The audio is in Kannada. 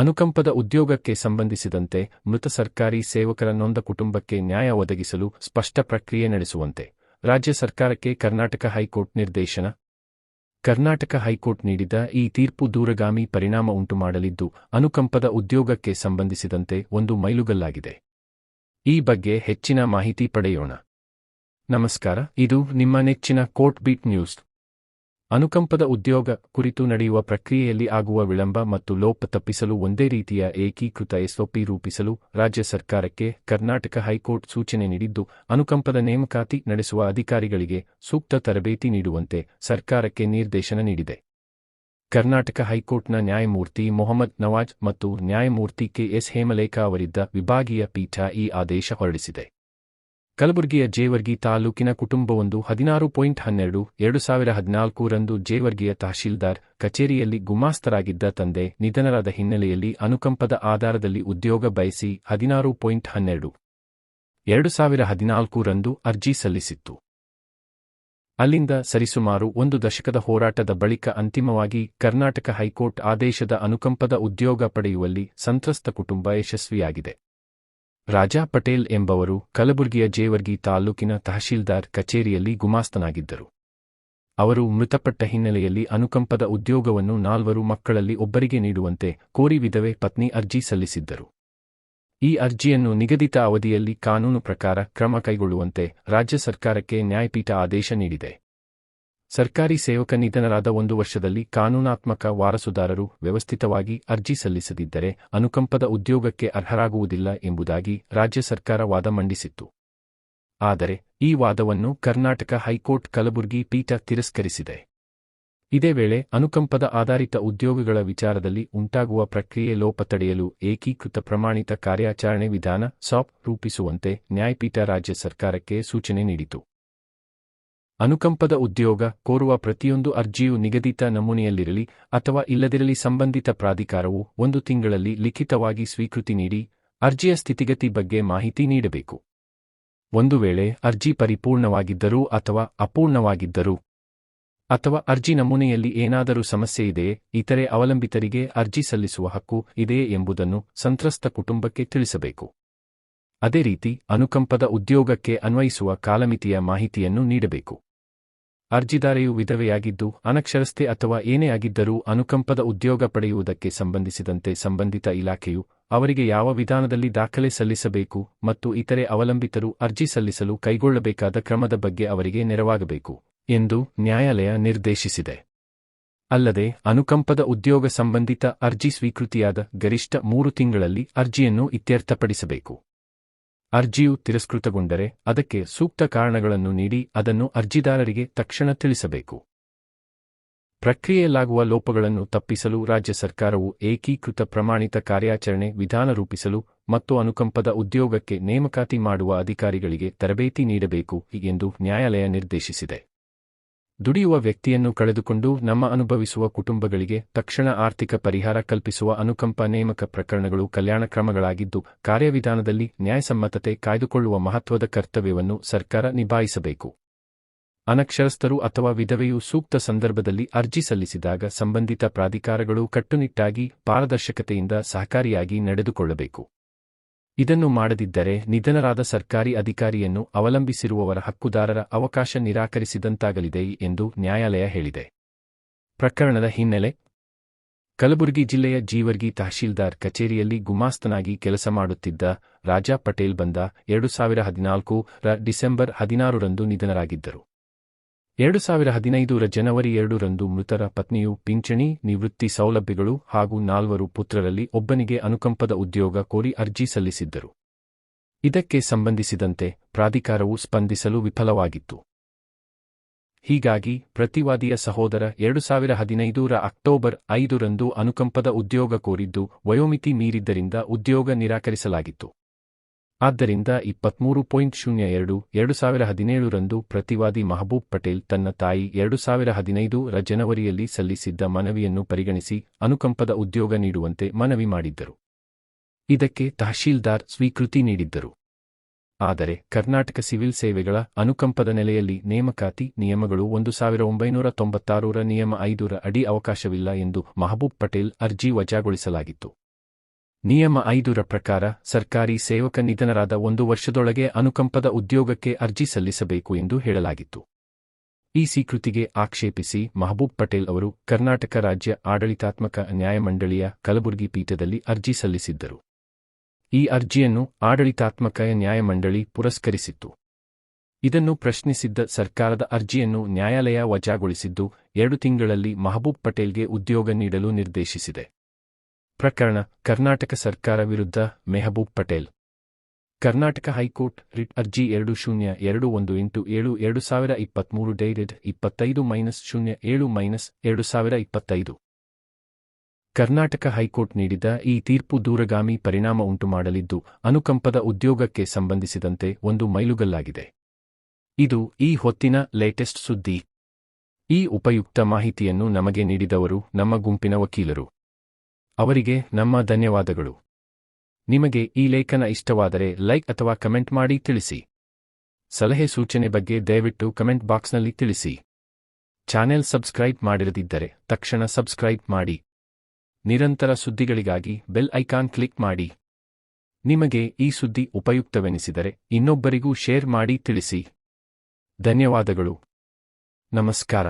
ಅನುಕಂಪದ ಉದ್ಯೋಗಕ್ಕೆ ಸಂಬಂಧಿಸಿದಂತೆ ಮೃತ ಸರ್ಕಾರಿ ಸೇವಕರ ನೊಂದ ಕುಟುಂಬಕ್ಕೆ ನ್ಯಾಯ ಒದಗಿಸಲು ಸ್ಪಷ್ಟ ಪ್ರಕ್ರಿಯೆ ನಡೆಸುವಂತೆ ರಾಜ್ಯ ಸರ್ಕಾರಕ್ಕೆ ಕರ್ನಾಟಕ ಹೈಕೋರ್ಟ್ ನಿರ್ದೇಶನ. ಕರ್ನಾಟಕ ಹೈಕೋರ್ಟ್ ನೀಡಿದ ಈ ತೀರ್ಪು ದೂರಗಾಮಿ ಪರಿಣಾಮ ಉಂಟುಮಾಡಲಿದ್ದು, ಅನುಕಂಪದ ಉದ್ಯೋಗಕ್ಕೆ ಸಂಬಂಧಿಸಿದಂತೆ ಒಂದು ಮೈಲುಗಲ್ಲಾಗಿದೆ. ಈ ಬಗ್ಗೆ ಹೆಚ್ಚಿನ ಮಾಹಿತಿ ಪಡೆಯೋಣ. ನಮಸ್ಕಾರ, ಇದು ನಿಮ್ಮ ನೆಚ್ಚಿನ ಕೋರ್ಟ್ ಬೀಟ್ ನ್ಯೂಸ್. ಅನುಕಂಪದ ಉದ್ಯೋಗ ಕುರಿತು ನಡೆಯುವ ಪ್ರಕ್ರಿಯೆಯಲ್ಲಿ ಆಗುವ ವಿಳಂಬ ಮತ್ತು ಲೋಪ ತಪ್ಪಿಸಲು ಒಂದೇ ರೀತಿಯ ಏಕೀಕೃತ ಎಸ್ಒಪಿ ರೂಪಿಸಲು ರಾಜ್ಯ ಸರ್ಕಾರಕ್ಕೆ ಕರ್ನಾಟಕ ಹೈಕೋರ್ಟ್ ಸೂಚನೆ ನೀಡಿದ್ದು, ಅನುಕಂಪದ ನೇಮಕಾತಿ ನಡೆಸುವ ಅಧಿಕಾರಿಗಳಿಗೆ ಸೂಕ್ತ ತರಬೇತಿ ನೀಡುವಂತೆ ಸರ್ಕಾರಕ್ಕೆ ನಿರ್ದೇಶನ ನೀಡಿದೆ. ಕರ್ನಾಟಕ ಹೈಕೋರ್ಟ್ನ ನ್ಯಾಯಮೂರ್ತಿ ಮೊಹಮ್ಮದ್ ನವಾಜ್ ಮತ್ತು ನ್ಯಾಯಮೂರ್ತಿ ಕೆಎಸ್ ಹೇಮಲೇಖ ಅವರಿದ್ದ ವಿಭಾಗೀಯ ಪೀಠ ಈ ಆದೇಶ ಹೊರಡಿಸಿದೆ. ಕಲಬುರಗಿಯ ಜೇವರ್ಗಿ ತಾಲೂಕಿನ ಕುಟುಂಬವೊಂದು ಹದಿನಾರು ಪಾಯಿಂಟ್ ಹನ್ನೆರಡು ಎರಡು ಸಾವಿರ ಹದಿನಾಲ್ಕರಂದು ಜೇವರ್ಗಿಯ ತಹಶೀಲ್ದಾರ್ ಕಚೇರಿಯಲ್ಲಿ ಗುಮಾಸ್ತರಾಗಿದ್ದ ತಂದೆ ನಿಧನರಾದ ಹಿನ್ನೆಲೆಯಲ್ಲಿ ಅನುಕಂಪದ ಆಧಾರದಲ್ಲಿ ಉದ್ಯೋಗ ಬಯಸಿ ಹದಿನಾರು ಪಾಯಿಂಟ್ ಹನ್ನೆರಡು ಎರಡು ಸಾವಿರ ಹದಿನಾಲ್ಕರಂದು ಅರ್ಜಿ ಸಲ್ಲಿಸಿತ್ತು. ಅಲ್ಲಿಂದ ಸರಿಸುಮಾರು ಒಂದು ದಶಕದ ಹೋರಾಟದ ಬಳಿಕ ಅಂತಿಮವಾಗಿ ಕರ್ನಾಟಕ ಹೈಕೋರ್ಟ್ ಆದೇಶದ ಅನುಕಂಪದ ಉದ್ಯೋಗ ಪಡೆಯುವಲ್ಲಿ ಸಂತ್ರಸ್ತ ಕುಟುಂಬ ಯಶಸ್ವಿಯಾಗಿದೆ. ರಾಜಾ ಪಟೇಲ್ ಎಂಬವರು ಕಲಬುರಗಿಯ ಜೇವರ್ಗಿ ತಾಲೂಕಿನ ತಹಶೀಲ್ದಾರ್ ಕಚೇರಿಯಲ್ಲಿ ಗುಮಾಸ್ತನಾಗಿದ್ದರು. ಅವರು ಮೃತಪಟ್ಟ ಹಿನ್ನೆಲೆಯಲ್ಲಿ ಅನುಕಂಪದ ಉದ್ಯೋಗವನ್ನು ನಾಲ್ವರು ಮಕ್ಕಳಲ್ಲಿ ಒಬ್ಬರಿಗೆ ನೀಡುವಂತೆ ಕೋರಿ ವಿಧವೆ ಪತ್ನಿ ಅರ್ಜಿ ಸಲ್ಲಿಸಿದ್ದರು. ಈ ಅರ್ಜಿಯನ್ನು ನಿಗದಿತ ಅವಧಿಯಲ್ಲಿ ಕಾನೂನು ಪ್ರಕಾರ ಕ್ರಮ ಕೈಗೊಳ್ಳುವಂತೆ ರಾಜ್ಯ ಸರ್ಕಾರಕ್ಕೆ ನ್ಯಾಯಪೀಠ ಆದೇಶ ನೀಡಿದೆ. ಸರ್ಕಾರಿ ಸೇವಕ ನಿಧನರಾದ ಒಂದು ವರ್ಷದಲ್ಲಿ ಕಾನೂನಾತ್ಮಕ ವಾರಸುದಾರರು ವ್ಯವಸ್ಥಿತವಾಗಿ ಅರ್ಜಿ ಸಲ್ಲಿಸದಿದ್ದರೆ ಅನುಕಂಪದ ಉದ್ಯೋಗಕ್ಕೆ ಅರ್ಹರಾಗುವುದಿಲ್ಲ ಎಂಬುದಾಗಿ ರಾಜ್ಯ ಸರ್ಕಾರ ವಾದ ಮಂಡಿಸಿತ್ತು. ಆದರೆ ಈ ವಾದವನ್ನು ಕರ್ನಾಟಕ ಹೈಕೋರ್ಟ್ ಕಲಬುರಗಿ ಪೀಠ ತಿರಸ್ಕರಿಸಿದೆ. ಇದೇ ವೇಳೆ ಅನುಕಂಪದ ಆಧಾರಿತ ಉದ್ಯೋಗಗಳ ವಿಚಾರದಲ್ಲಿ ಉಂಟಾಗುವ ಪ್ರಕ್ರಿಯೆ ಲೋಪ ತಡೆಯಲು ಏಕೀಕೃತ ಪ್ರಮಾಣಿತ ಕಾರ್ಯಾಚರಣೆ ವಿಧಾನ ಸಾಪ್ ರೂಪಿಸುವಂತೆ ನ್ಯಾಯಪೀಠ ರಾಜ್ಯ ಸರ್ಕಾರಕ್ಕೆ ಸೂಚನೆ ನೀಡಿತು. ಅನುಕಂಪದ ಉದ್ಯೋಗ ಕೋರುವ ಪ್ರತಿಯೊಂದು ಅರ್ಜಿಯು ನಿಗದಿತ ನಮೂನೆಯಲ್ಲಿರಲಿ ಅಥವಾ ಇಲ್ಲದಿರಲಿ ಸಂಬಂಧಿತ ಪ್ರಾಧಿಕಾರವು ಒಂದು ತಿಂಗಳಲ್ಲಿ ಲಿಖಿತವಾಗಿ ಸ್ವೀಕೃತಿ ನೀಡಿ ಅರ್ಜಿಯ ಸ್ಥಿತಿಗತಿ ಬಗ್ಗೆ ಮಾಹಿತಿ ನೀಡಬೇಕು. ಒಂದು ವೇಳೆ ಅರ್ಜಿ ಪರಿಪೂರ್ಣವಾಗಿದ್ದರೂ ಅಥವಾ ಅಪೂರ್ಣವಾಗಿದ್ದರೂ ಅಥವಾ ಅರ್ಜಿ ನಮೂನೆಯಲ್ಲಿ ಏನಾದರೂ ಸಮಸ್ಯೆ ಇದೆಯೇ, ಇತರೆ ಅವಲಂಬಿತರಿಗೆ ಅರ್ಜಿ ಸಲ್ಲಿಸುವ ಹಕ್ಕು ಇದೆಯೇ ಎಂಬುದನ್ನು ಸಂತ್ರಸ್ತ ಕುಟುಂಬಕ್ಕೆ ತಿಳಿಸಬೇಕು. ಅದೇ ರೀತಿ ಅನುಕಂಪದ ಉದ್ಯೋಗಕ್ಕೆ ಅನ್ವಯಿಸುವ ಕಾಲಮಿತಿಯ ಮಾಹಿತಿಯನ್ನು ನೀಡಬೇಕು. ಅರ್ಜಿದಾರೆಯು ವಿಧವೆಯಾಗಿದ್ದು, ಅನಕ್ಷರಸ್ಥೆ ಅಥವಾ ಏನೇ ಆಗಿದ್ದರೂ ಅನುಕಂಪದ ಉದ್ಯೋಗ ಪಡೆಯುವುದಕ್ಕೆ ಸಂಬಂಧಿಸಿದಂತೆ ಸಂಬಂಧಿತ ಇಲಾಖೆಯು ಅವರಿಗೆ ಯಾವ ವಿಧಾನದಲ್ಲಿ ದಾಖಲೆ ಸಲ್ಲಿಸಬೇಕು ಮತ್ತು ಇತರೆ ಅವಲಂಬಿತರು ಅರ್ಜಿ ಸಲ್ಲಿಸಲು ಕೈಗೊಳ್ಳಬೇಕಾದ ಕ್ರಮದ ಬಗ್ಗೆ ಅವರಿಗೆ ನೆರವಾಗಬೇಕು ಎಂದು ನ್ಯಾಯಾಲಯ ನಿರ್ದೇಶಿಸಿದೆ. ಅಲ್ಲದೆ, ಅನುಕಂಪದ ಉದ್ಯೋಗ ಸಂಬಂಧಿತ ಅರ್ಜಿ ಸ್ವೀಕೃತಿಯಾದ ಗರಿಷ್ಠ ಮೂರು ತಿಂಗಳಲ್ಲಿ ಅರ್ಜಿಯನ್ನು ಇತ್ಯರ್ಥಪಡಿಸಬೇಕು. ಅರ್ಜಿಯು ತಿರಸ್ಕೃತಗೊಂಡರೆ ಅದಕ್ಕೆ ಸೂಕ್ತ ಕಾರಣಗಳನ್ನು ನೀಡಿ ಅದನ್ನು ಅರ್ಜಿದಾರರಿಗೆ ತಕ್ಷಣ ತಿಳಿಸಬೇಕು. ಪ್ರಕ್ರಿಯೆಯಲ್ಲಾಗುವ ಲೋಪಗಳನ್ನು ತಪ್ಪಿಸಲು ರಾಜ್ಯ ಸರ್ಕಾರವು ಏಕೀಕೃತ ಪ್ರಮಾಣಿತ ಕಾರ್ಯಾಚರಣೆ ವಿಧಾನ ರೂಪಿಸಲು ಮತ್ತು ಅನುಕಂಪದ ಉದ್ಯೋಗಕ್ಕೆ ನೇಮಕಾತಿ ಮಾಡುವ ಅಧಿಕಾರಿಗಳಿಗೆ ತರಬೇತಿ ನೀಡಬೇಕು ಎಂದು ನ್ಯಾಯಾಲಯ ನಿರ್ದೇಶಿಸಿದೆ. ದುಡಿಯುವ ವ್ಯಕ್ತಿಯನ್ನು ಕಳೆದುಕೊಂಡು ನಮ್ಮ ಅನುಭವಿಸುವ ಕುಟುಂಬಗಳಿಗೆ ತಕ್ಷಣ ಆರ್ಥಿಕ ಪರಿಹಾರ ಕಲ್ಪಿಸುವ ಅನುಕಂಪ ನೇಮಕ ಪ್ರಕರಣಗಳು ಕಲ್ಯಾಣ ಕ್ರಮಗಳಾಗಿದ್ದು, ಕಾರ್ಯವಿಧಾನದಲ್ಲಿ ನ್ಯಾಯಸಮ್ಮತತೆ ಕಾಯ್ದುಕೊಳ್ಳುವ ಮಹತ್ವದ ಕರ್ತವ್ಯವನ್ನು ಸರ್ಕಾರ ನಿಭಾಯಿಸಬೇಕು. ಅನಕ್ಷರಸ್ಥರು ಅಥವಾ ವಿಧವೆಯು ಸೂಕ್ತ ಸಂದರ್ಭದಲ್ಲಿ ಅರ್ಜಿ ಸಲ್ಲಿಸಿದಾಗ ಸಂಬಂಧಿತ ಪ್ರಾಧಿಕಾರಗಳು ಕಟ್ಟುನಿಟ್ಟಾಗಿ ಪಾರದರ್ಶಕತೆಯಿಂದ ಸಹಕಾರಿಯಾಗಿ ನಡೆದುಕೊಳ್ಳಬೇಕು. ಇದನ್ನು ಮಾಡದಿದ್ದರೆ ನಿಧನರಾದ ಸರ್ಕಾರಿ ಅಧಿಕಾರಿಯನ್ನು ಅವಲಂಬಿಸಿರುವವರ ಹಕ್ಕುದಾರರ ಅವಕಾಶ ನಿರಾಕರಿಸಿದಂತಾಗಲಿದೆ ಎಂದು ನ್ಯಾಯಾಲಯ ಹೇಳಿದೆ. ಪ್ರಕರಣದ ಹಿನ್ನೆಲೆ, ಕಲಬುರಗಿ ಜಿಲ್ಲೆಯ ಜೀವರ್ಗಿ ತಹಶೀಲ್ದಾರ್ ಕಚೇರಿಯಲ್ಲಿ ಗುಮಾಸ್ತನಾಗಿ ಕೆಲಸ ಮಾಡುತ್ತಿದ್ದ ರಾಜಾ ಪಟೇಲ್ ಬಂದ ಎರಡು ಸಾವಿರ ಹದಿನಾಲ್ಕು ರ ಡಿಸೆಂಬರ್ ಹದಿನಾರರಂದು ನಿಧನರಾಗಿದ್ದರು. ಎರಡು ಸಾವಿರ ಹದಿನೈದರ ಜನವರಿ ಎರಡರಂದು ಮೃತರ ಪತ್ನಿಯು ಪಿಂಚಣಿ, ನಿವೃತ್ತಿ ಸೌಲಭ್ಯಗಳು ಹಾಗೂ ನಾಲ್ವರು ಪುತ್ರರಲ್ಲಿ ಒಬ್ಬನಿಗೆ ಅನುಕಂಪದ ಉದ್ಯೋಗ ಕೋರಿ ಅರ್ಜಿ ಸಲ್ಲಿಸಿದ್ದರು. ಇದಕ್ಕೆ ಸಂಬಂಧಿಸಿದಂತೆ ಪ್ರಾಧಿಕಾರವು ಸ್ಪಂದಿಸಲು ವಿಫಲವಾಗಿತ್ತು. ಹೀಗಾಗಿ ಪ್ರತಿವಾದಿಯ ಸಹೋದರ ಎರಡು ಸಾವಿರ ಹದಿನೈದರ ಅಕ್ಟೋಬರ್ ಐದರಂದು ಅನುಕಂಪದ ಉದ್ಯೋಗ ಕೋರಿದ್ದು ವಯೋಮಿತಿ ಮೀರಿದ್ದರಿಂದ ಉದ್ಯೋಗ ನಿರಾಕರಿಸಲಾಗಿತ್ತು. ಆದ್ದರಿಂದ ಇಪ್ಪತ್ಮೂರು ಪಾಯಿಂಟ್ ಶೂನ್ಯ ಎರಡು ಎರಡು ಸಾವಿರ ಹದಿನೇಳರಂದು ಪ್ರತಿವಾದಿ ಮಹಬೂಬ್ ಪಟೇಲ್ ತನ್ನ ತಾಯಿ ಎರಡು ಸಾವಿರ ಹದಿನೈದು ರ ಜನವರಿಯಲ್ಲಿ ಸಲ್ಲಿಸಿದ್ದ ಮನವಿಯನ್ನು ಪರಿಗಣಿಸಿ ಅನುಕಂಪದ ಉದ್ಯೋಗ ನೀಡುವಂತೆ ಮನವಿ ಮಾಡಿದ್ದರು. ಇದಕ್ಕೆ ತಹಶೀಲ್ದಾರ್ ಸ್ವೀಕೃತಿ ನೀಡಿದ್ದರು. ಆದರೆ ಕರ್ನಾಟಕ ಸಿವಿಲ್ ಸೇವೆಗಳ ಅನುಕಂಪದ ನೆಲೆಯಲ್ಲಿ ನೇಮಕಾತಿ ನಿಯಮಗಳು ಒಂದು ಸಾವಿರ ಒಂಬೈನೂರ ತೊಂಬತ್ತಾರರ ನಿಯಮ ಐದರ ಅಡಿ ಅವಕಾಶವಿಲ್ಲ ಎಂದು ಮಹಬೂಬ್ ಪಟೇಲ್ ಅರ್ಜಿ ವಜಾಗೊಳಿಸಲಾಗಿತ್ತು. ನಿಯಮ ಐದರ ಪ್ರಕಾರ ಸರ್ಕಾರಿ ಸೇವಕ ನಿಧನರಾದ ಒಂದು ವರ್ಷದೊಳಗೆ ಅನುಕಂಪದ ಉದ್ಯೋಗಕ್ಕೆ ಅರ್ಜಿ ಸಲ್ಲಿಸಬೇಕು ಎಂದು ಹೇಳಲಾಗಿತ್ತು. ಈ ಸ್ವೀಕೃತಿಗೆ ಆಕ್ಷೇಪಿಸಿ ಮಹಬೂಬ್ ಪಟೇಲ್ ಅವರು ಕರ್ನಾಟಕ ರಾಜ್ಯ ಆಡಳಿತಾತ್ಮಕ ನ್ಯಾಯಮಂಡಳಿಯ ಕಲಬುರಗಿ ಪೀಠದಲ್ಲಿ ಅರ್ಜಿ ಸಲ್ಲಿಸಿದ್ದರು. ಈ ಅರ್ಜಿಯನ್ನು ಆಡಳಿತಾತ್ಮಕ ನ್ಯಾಯಮಂಡಳಿ ಪುರಸ್ಕರಿಸಿತ್ತು. ಇದನ್ನು ಪ್ರಶ್ನಿಸಿದ್ದ ಸರ್ಕಾರದ ಅರ್ಜಿಯನ್ನು ನ್ಯಾಯಾಲಯ ವಜಾಗೊಳಿಸಿದ್ದು, ಎರಡು ತಿಂಗಳಲ್ಲಿ ಮಹಬೂಬ್ ಪಟೇಲ್ಗೆ ಉದ್ಯೋಗ ನೀಡಲು ನಿರ್ದೇಶಿಸಿದೆ. ಪ್ರಕರಣ ಕರ್ನಾಟಕ ಸರ್ಕಾರ ವಿರುದ್ಧ Mehboob Patel. Karnataka high court writ ಅರ್ಜಿ ಎರಡು ಶೂನ್ಯ ಎರಡು ಒಂದು ಎಂಟು ಏಳು ಎರಡು ಸಾವಿರ ಇಪ್ಪತ್ಮೂರು ಡೈರೆಡ್ ಇಪ್ಪತ್ತೈದು ಮೈನಸ್ ಶೂನ್ಯ ಏಳು ಮೈನಸ್ ಎರಡು ಸಾವಿರ ಇಪ್ಪತ್ತೈದು. ಕರ್ನಾಟಕ ಹೈಕೋರ್ಟ್ ನೀಡಿದ ಈ ತೀರ್ಪು ದೂರಗಾಮಿ ಪರಿಣಾಮ ಉಂಟುಮಾಡಲಿದ್ದು, ಅನುಕಂಪದ ಉದ್ಯೋಗಕ್ಕೆ ಸಂಬಂಧಿಸಿದಂತೆ ಒಂದು ಮೈಲುಗಲ್ಲಾಗಿದೆ. ಇದು ಈ ಹೊತ್ತಿನ ಲೇಟೆಸ್ಟ್ ಸುದ್ದಿ. ಈ ಉಪಯುಕ್ತ ಮಾಹಿತಿಯನ್ನು ನಮಗೆ ನೀಡಿದವರು ನಮ್ಮ ಗುಂಪಿನ ವಕೀಲರು. ಅವರಿಗೆ ನಮ್ಮ ಧನ್ಯವಾದಗಳು. ನಿಮಗೆ ಈ ಲೇಖನ ಇಷ್ಟವಾದರೆ ಲೈಕ್ ಅಥವಾ ಕಮೆಂಟ್ ಮಾಡಿ ತಿಳಿಸಿ. ಸಲಹೆ ಸೂಚನೆ ಬಗ್ಗೆ ದಯವಿಟ್ಟು ಕಮೆಂಟ್ ಬಾಕ್ಸ್ನಲ್ಲಿ ತಿಳಿಸಿ. ಚಾನೆಲ್ ಸಬ್ಸ್ಕ್ರೈಬ್ ಮಾಡಿರದಿದ್ದರೆ ತಕ್ಷಣ ಸಬ್ಸ್ಕ್ರೈಬ್ ಮಾಡಿ. ನಿರಂತರ ಸುದ್ದಿಗಳಿಗಾಗಿ ಬೆಲ್ ಐಕಾನ್ ಕ್ಲಿಕ್ ಮಾಡಿ. ನಿಮಗೆ ಈ ಸುದ್ದಿ ಉಪಯುಕ್ತವೆನಿಸಿದರೆ ಇನ್ನೊಬ್ಬರಿಗೂ ಶೇರ್ ಮಾಡಿ ತಿಳಿಸಿ. ಧನ್ಯವಾದಗಳು. ನಮಸ್ಕಾರ.